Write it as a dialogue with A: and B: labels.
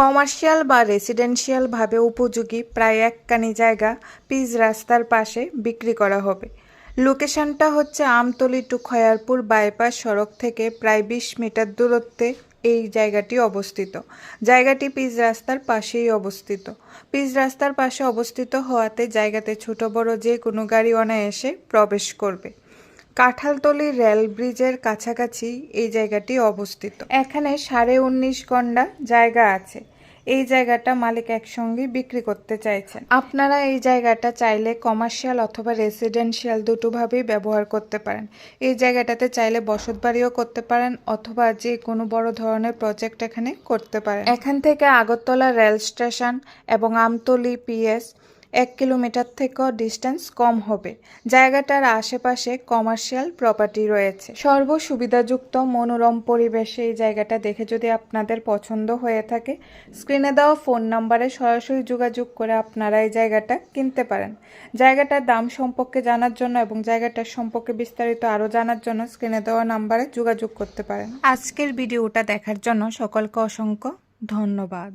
A: Commercial বা residential ভাবে উপযোগী প্রায় এককানি জায়গা পিচ রাস্তার পাশে বিক্রি করা হবে। লোকেশনটা হচ্ছে আমতলি টু খয়ারপুর বাইপাস সড়ক থেকে প্রায় বিশ মিটার দূরত্বে এই জায়গাটি অবস্থিত। জায়গাটি পিচ রাস্তার পাশেই অবস্থিত। পিচ রাস্তার পাশে অবস্থিত হওয়াতে জায়গাতে ছোট বড় যে কোনো গাড়ি অনায়াসে প্রবেশ করবে। কাঁঠালতলি রেল ব্রিজের কাছাকাছি এই জায়গাটি অবস্থিত। এখানে সাড়ে উনিশ গন্ডা জায়গা আছে। এই জায়গাটা মালিক একসঙ্গে বিক্রি করতে চাইছেন। আপনারা এই জায়গাটা চাইলে কমার্শিয়াল অথবা রেসিডেন্সিয়াল দুটোভাবেই ব্যবহার করতে পারেন। এই জায়গাটাতে চাইলে বসতবাড়িও করতে পারেন অথবা যে কোনো বড় ধরনের প্রজেক্ট এখানে করতে পারেন। এখান থেকে আগরতলা রেল স্টেশন এবং আমতলি পিএস এক কিলোমিটার থেকেও ডিস্টেন্স কম হবে। জায়গাটার আশেপাশে কমার্শিয়াল প্রপার্টি রয়েছে। সর্ব সুবিধাযুক্ত মনোরম পরিবেশে এই জায়গাটা দেখে যদি আপনাদের পছন্দ হয়ে থাকে স্ক্রিনে দেওয়া ফোন নাম্বারে সরাসরি যোগাযোগ করে আপনারা এই জায়গাটা কিনতে পারেন। জায়গাটার দাম সম্পর্কে জানার জন্য এবং জায়গাটার সম্পর্কে বিস্তারিত আরও জানার জন্য স্ক্রিনে দেওয়া নাম্বারে যোগাযোগ করতে পারেন। আজকের ভিডিওটা দেখার জন্য সকলকে অসংখ্য ধন্যবাদ।